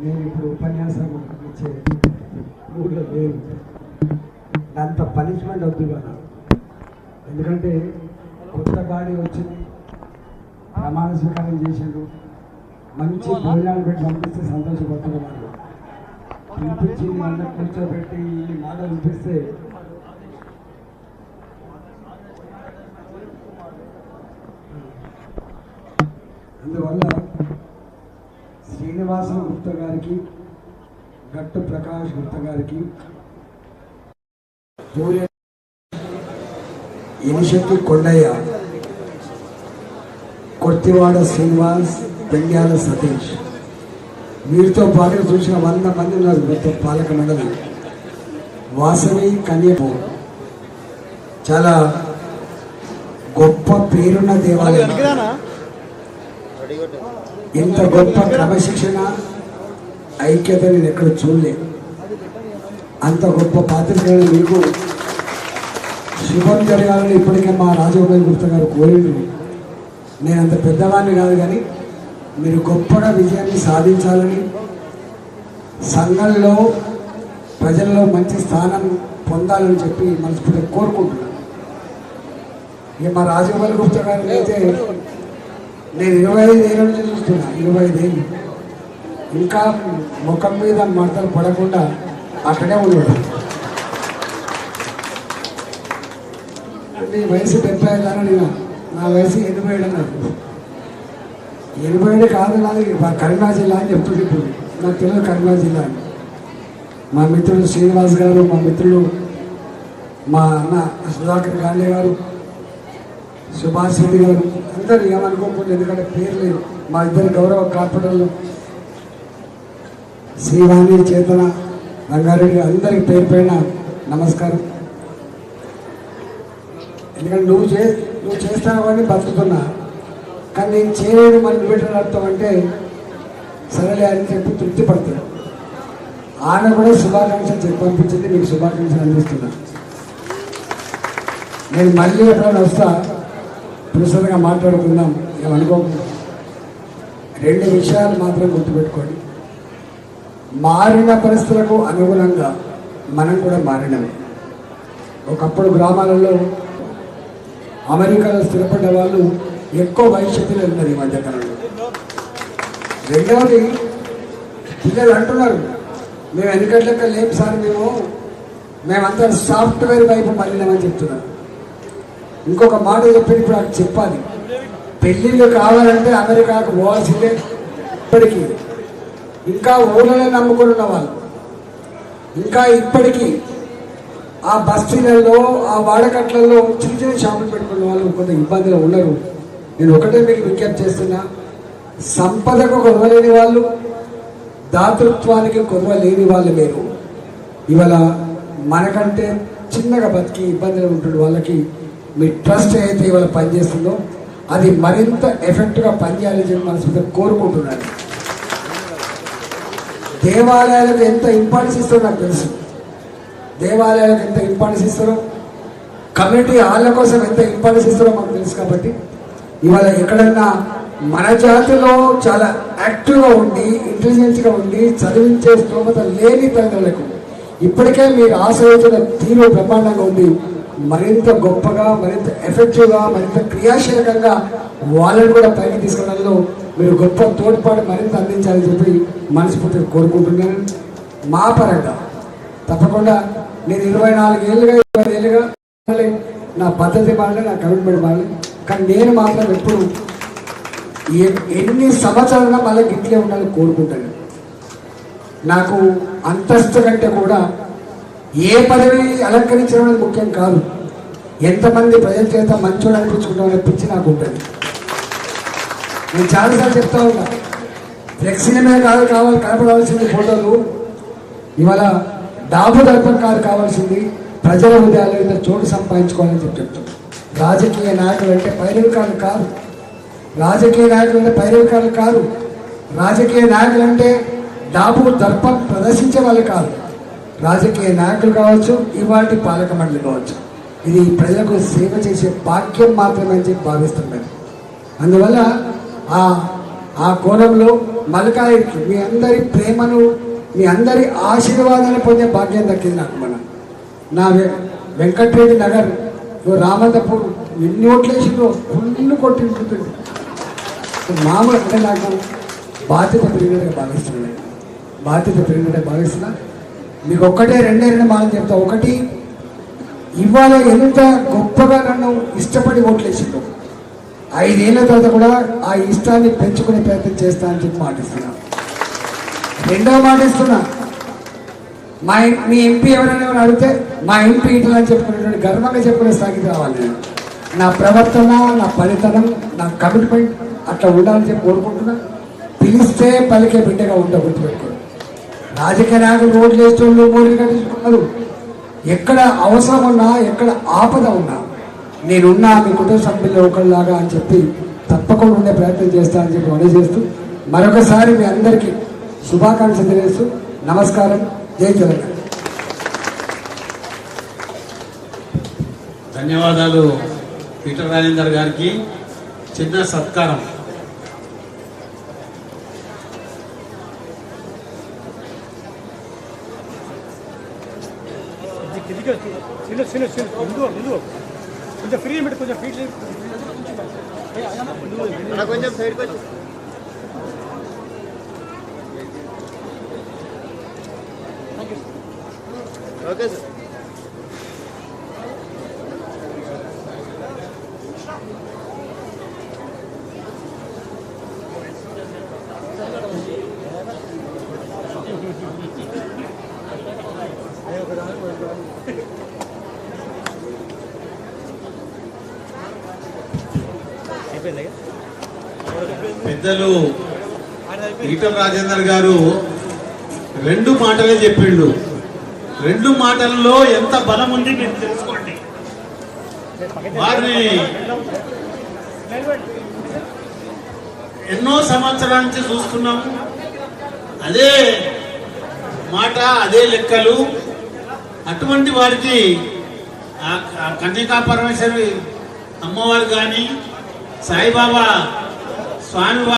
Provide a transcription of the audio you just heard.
నేను ఇప్పుడు ఉపన్యాసం ఇచ్చే ఊళ్ళో లేదు అంత పనిష్మెంట్ వద్దు కదా. ఎందుకంటే కొత్త బాడీ వచ్చింది. ప్రమాణ స్వీకారం చేసిండు. మంచి భోజనాలు పెట్టి పంపిస్తే సంతోషపడుతుంది వాళ్ళు. పిలిపించి కూర్చోబెట్టి ఈ మాట వినిపిస్తే అందువల్ల శ్రీనివాస గుప్త గారికి గట్టు ప్రకాష్ గుప్త గారికి ఇనిషెట్టి కొండయ్య కొర్తివాడ శ్రీనివాస్ పెండ్యాల సతీష్. వీరితో పాటు చూసిన వంద మంది ఉన్నారు మొత్తం పాలక మండలి. వాసవి కన్యపు. చాలా గొప్ప పేరున్న దేవాలయం. ఇంత గొప్ప క్రమశిక్షణ ఐక్యత నేను ఎక్కడ చూడలేదు అంత గొప్ప పాత్రికేయులు మీకు శుభం జరగాలని ఇప్పటికే మా రాజగోపాల్ గుప్త గారు కోరిండు నేను అంత పెద్దవాడిని కాదు కానీ మీరు గొప్పగా విజయాన్ని సాధించాలని సంఘంలో ప్రజల్లో మంచి స్థానం పొందాలని చెప్పి మనస్ఫూర్తిగా కోరుకుంటున్నాను. ఇక మా రాజగోపాల్ గుప్త గారిని అయితే నేను ఇరవై ఐదు ఏళ్ళ నుంచి చూస్తున్నా ఇరవై ఐదేళ్ళు ఇంకా ముఖం మీద మడతలు పడకుండా అక్కడే ఉన్నాడు. నీ వయసు డెబ్బై ఐదు నేను నా వయసు ఎనభై ఏడు అన్నారు ఎనభై ఏడు కాదు నాది మా కరీంనగర్ జిల్లా అని చెప్తుంది ఇప్పుడు. నాకు తెలియదు కరీంనగర్ జిల్లా అని. మా మిత్రుడు శ్రీనివాస్ గారు మా మిత్రుడు మా అన్న సుధాకర్ గాంధీ గారు సుభాష్ రెడ్డి గారు అందరూ ఏమనుకోకుండా ఎందుకంటే పేరు లేదు మా ఇద్దరు గౌరవ కార్పొరేటర్లు శ్రీవాణి చేతన రంగారెడ్డి అందరికి పేరు పైన నమస్కారం. ఎందుకంటే నువ్వు చే నువ్వు చేస్తావని బతుకుతున్నా. కానీ నేను చేయలేని మనకు పెట్టిన అర్థం అంటే సరేలే అని చెప్పి తృప్తి పడతాడు. ఆమె కూడా శుభాకాంక్షలు చెప్పి పంపించింది మీకు శుభాకాంక్షలు అందిస్తున్నా. నేను మళ్ళీ ఎప్పుడైనా వస్తా? పురుషులుగా మాట్లాడుకుందాం ఏమనుకోకుండా రెండు విషయాలు మాత్రం గుర్తుపెట్టుకోండి. మారిన పరిస్థితులకు అనుగుణంగా మనం కూడా మారినవి ఒకప్పుడు గ్రామాలలో అమెరికాలో స్థిరపడ్డ వాళ్ళు ఎక్కువ భవిష్యత్తులో ఉన్నారు ఈ మధ్యకాలంలో. రెండవది పిల్లలు అంటున్నారు మేము వెనకట్లెక్క లేము సార్ మేము? మేమంతా సాఫ్ట్వేర్ వైపు మళ్ళినామని చెప్తున్నారు. ఇంకొక మాట చెప్పి ఇప్పుడు నాకు చెప్పాలి. పెళ్ళిళ్ళు కావాలంటే అమెరికాకు పోవాల్సిందే. ఇప్పటికీ ఇంకా ఊళ్ళనే నమ్ముకుని ఉన్నవాళ్ళు ఇంకా ఇప్పటికీ ఆ బస్తీలలో ఆ వాడకట్లలో చిన్న చిన్న షాపులు పెట్టుకున్న వాళ్ళు కొంత ఇబ్బందులు ఉండరు. నేను ఒకటే మీకు విజ్ఞప్తి చేస్తున్నా. సంపదకు కొదవలేని వాళ్ళు దాతృత్వానికి కొనవలేని వాళ్ళు మీరు ఇవాళ మనకంటే చిన్నగా బతికి ఇబ్బందులు ఉంటున్న వాళ్ళకి మీ ట్రస్ట్ ఏదైతే ఇవాళ పనిచేస్తుందో అది మరింత ఎఫెక్ట్గా పనిచేయాలని చెప్పి మనస్ఫూర్తిగా కోరుకుంటున్నాను. దేవాలయాలకు ఎంత ఇంపార్టెన్స్ ఇస్తారో నాకు తెలుసు. దేవాలయాలకు ఎంత ఇంపార్టెన్స్ ఇస్తారో కమ్యూనిటీ హాళ్ళ కోసం ఎంత ఇంపార్టెన్స్ ఇస్తారో మాకు తెలుసు కాబట్టి ఇవాళ ఎక్కడన్నా మన జాతిలో చాలా యాక్టివ్గా ఉండి ఇంటెలిజెన్స్గా ఉండి చదివించే స్తోమత లేని తల్లిదండ్రులకు ఇప్పటికే మీరు ఆశ్రయించిన తీరు బ్రహ్మాండంగా ఉంది. మరింత గొప్పగా మరింత ఎఫెక్టివ్గా మరింత క్రియాశీలకంగా వాళ్ళని కూడా పైకి తీసుకోవడంలో మీరు గొప్ప తోడ్పాటు మరింత అందించాలని చెప్పి మనస్ఫూర్తిగా కోరుకుంటున్నాను. మా పరంగా తప్పకుండా నేను ఇరవై నాలుగేళ్ళుగా ఇరవై ఏళ్ళుగా నా పద్ధతి బాగాలే నా కమిట్మెంట్ బాగాలే కానీ నేను మాత్రం ఎప్పుడు ఎన్ని సంవత్సరాలుగా మళ్ళీ గిట్లే ఉండాలని కోరుకుంటాను. నాకు అంతస్తు కంటే కూడా ఏ పదవి అలంకరించడం అనేది ముఖ్యం కాదు. ఎంతమంది ప్రజల చేత మంచోడు అనిపించుకుంటాం అనే పిచ్చి నాకు ఉంటుంది. నేను చాలాసార్లు చెప్తా ఉన్నా. ఫ్లెక్సీల మీద కాదు కావాలి కనపడాల్సింది ఫోటోలు. ఇవాళ దాబు దర్పం కాదు కావాల్సింది. ప్రజల హృదయాలు ఇంత చోటు సంపాదించుకోవాలని చెప్పి చెప్తాం రాజకీయ నాయకులు అంటే పైరవికారులు కాదు రాజకీయ నాయకులు అంటే పైరవికారులు కాదు రాజకీయ నాయకులు అంటే దాబు దర్పం ప్రదర్శించే వాళ్ళు కాదు. రాజకీయ నాయకులు కావచ్చు ఇవాటి పాలక మండలి కావచ్చు. ఇది ప్రజలకు సేవ చేసే భాగ్యం మాత్రమే అని చెప్పి భావిస్తున్నాను అందువల్ల ఆ ఆ కోణంలో మలకాయకి మీ అందరి ప్రేమను మీ అందరి ఆశీర్వాదాలు పొందే భాగ్యం దక్కింది నాకు మన. నా వెంకటరెడ్డి నగర్ ఓ రామంతపూర్ ఎన్ని ఓట్లేసిందో ఫుల్ కొట్టింటుంది మామూలు అంటే నాకు బాధ్యత పెరిగినట్టుగా భావిస్తున్నాను బాధ్యత పెరిగినట్టుగా భావిస్తున్నా. మీకు ఒక్కటే రెండే రెండు మాటలు చెప్తా. ఒకటి ఇవాళ ఎంత గొప్పగా నన్ను ఇష్టపడి ఓట్లేసిండు. ఐదేళ్ళ తర్వాత కూడా ఆ ఇష్టాన్ని పెంచుకునే ప్రయత్నం చేస్తా అని చెప్పి మాటిస్తున్నా. రెండవ మాట ఇస్తున్నా. మా మీ ఎంపీ ఎవరైనా ఎవరైనా అడిగితే మా ఎంపీ ఇట్లా అని చెప్పుకునేటువంటి గర్వంగా చెప్పుకునే స్థాయికి రావాలి నేను. నా ప్రవర్తన నా పనితనం నా కమిట్మెంట్ అట్లా ఉండాలని చెప్పి కోరుకుంటున్నా. పిలిస్తే పలికే బిడ్డగా ఉంటా గుర్తుపెట్టుకోండి రాజకీయ నాయకులు రోడ్లు వేసేటోళ్ళు మోడీలు కట్టించుకున్నారు. ఎక్కడ అవసరం ఉన్నా ఎక్కడ ఆపద ఉన్నా నేనున్నా మీ కుటుంబ సభ్యుల్లో ఒకళ్ళలాగా అని చెప్పి తప్పకుండా ఉండే ప్రయత్నం చేస్తా అని చెప్పి మనవి చేస్తూ మరొకసారి మీ అందరికీ శుభాకాంక్షలు తెలియజేస్తూ నమస్కారం. జై తెలంగాణ ధన్యవాదాలు పీటర్ రాజేందర్ గారికి. చిన్న సత్కారం. కిందికి చిన్న చిన్న చిన్న ముందు ముందు కొంచెం ఫ్రీ పెట్టి కొంచెం ఫీట్ కొంచెం సైడ్ కొంచెం ఓకే సార్ పెద్దలు ఈటం రాజేందర్ గారు రెండు మాటలే చెప్పిండు. రెండు మాటల్లో ఎంత బలం ఉంది మీరు తెలుసుకోండి. వారిని ఎన్నో సంవత్సరాల నుంచి చూస్తున్నాం. అదే మాట అదే లెక్కలు. అటువంటి వారికి ఆ- కన్యకా పరమేశ్వరి అమ్మవారు కానీ సాయిబాబా స్వామి